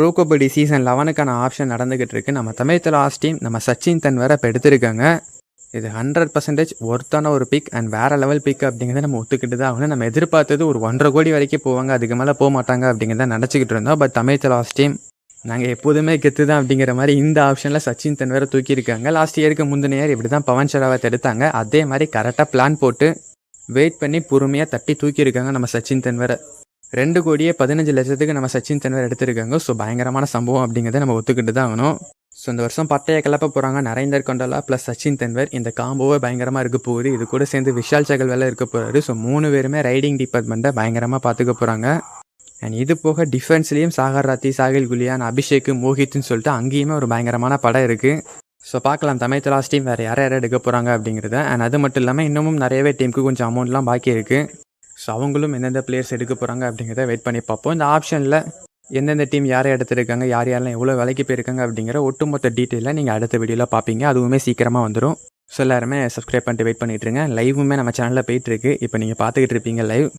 Bro kabaddi season லெவனுக்கான option நடந்துகிட்டு இருக்கு. நம்ம தமிழ் லாஸ்ட் டீம் நம்ம சச்சின் தன் வேற இப்போ எடுத்திருக்காங்க. இது ஹண்ட்ரட் பர்சன்டேஜ் ஒர்த்தான ஒரு பிக் அண்ட் வேற லெவல் பிக் அப்படிங்கிறத நம்ம ஒத்துக்கிட்டு தான் ஆகணும். நம்ம எதிர்பார்த்தது ஒரு ஒன்றரை கோடி வரைக்கும் போவாங்க. அதுக்கு மேலே போக மாட்டாங்க அப்படிங்கிறத நினச்சிக்கிட்டு இருந்தோம். பட் தமிழ் லாஸ்ட் டீம் நாங்கள் எப்போதுமே கெத்து தான் அப்படிங்கிற மாதிரி இந்த ஆப்ஷனில் சச்சின் தன் வேற தூக்கியிருக்காங்க. லாஸ்ட் இயருக்கு முந்தின இயர் இப்படி தான் பவன் ஷராவத் எடுத்தாங்க. அதே மாதிரி கரெக்டாக பிளான் போட்டு வெயிட் பண்ணி பொறுமையாக தட்டி தூக்கியிருக்காங்க நம்ம சச்சின் தென்வரை ரெண்டு கோடியே பதினஞ்சு லட்சத்துக்கு நம்ம சச்சின் தென்வர் எடுத்திருக்காங்க. ஸோ பயங்கரமான சம்பவம் அப்படிங்கிறத நம்ம ஒத்துக்கிட்டு தான் ஆகணும். ஸோ இந்த வருஷம் பட்டையை கிளப்ப போகிறாங்க நரேந்தர் கொண்டலா ப்ளஸ் சச்சின் தென்வர். இந்த காம்போவே பயங்கரமாக இருக்க போகுது. இது கூட சேர்ந்து விஷால் சகல் வேலை இருக்க போகிறாரு ஸோ மூணு பேருமே ரைடிங் டிபார்ட்மெண்ட்டை பயங்கரமாக பார்த்துக்க போகிறாங்க அண்ட் இது போக டிஃபென்ஸ்லேயும் சாகர் ராத்தி சாகில் குலியான் அபிஷேக் மோஹித்னு சொல்லிட்டு அங்கேயுமே ஒரு பயங்கரமான படம் இருக்குது ஸோ பார்க்கலாம். தமிழ் லாஸ்ட் டீம் வேறு யார் யார் எடுக்க போகிறாங்க அப்படிங்கிறத. அண்ட் அது மட்டும் இல்லாமல் இன்னமும் நிறையவே டீமுக்கு கொஞ்சம் அமௌண்ட்லாம் பாக்கி இருக்குது ஸோ அவங்களும் எந்தெந்த பிளேயர்ஸ் எடுக்க போகிறாங்க அப்படிங்கிறத வெயிட் பண்ணி பார்ப்போம். இந்த ஆப்ஷனில் எந்தெந்த டீம் யாரை எடுத்திருக்காங்க யார் யாரெல்லாம் எவ்வளோ விலைக்கு போயிருக்காங்க அப்படிங்கிற ஒட்டுமொத்த டீட்டெயிலாக நீங்கள் அடுத்த வீடியோவில் பார்ப்பீங்க. அதுவுமே சீக்கிரமாக வந்துடும் ஸோ எல்லாருமே சப்ஸ்கிரைப் பண்ணிட்டு வெயிட் பண்ணிட்டுருங்க லைவுமே நம்ம சேனலில் போயிட்டுருக்கு இப்போ நீங்கள் பார்த்துக்கிட்டு இருப்பீங்க லைவ்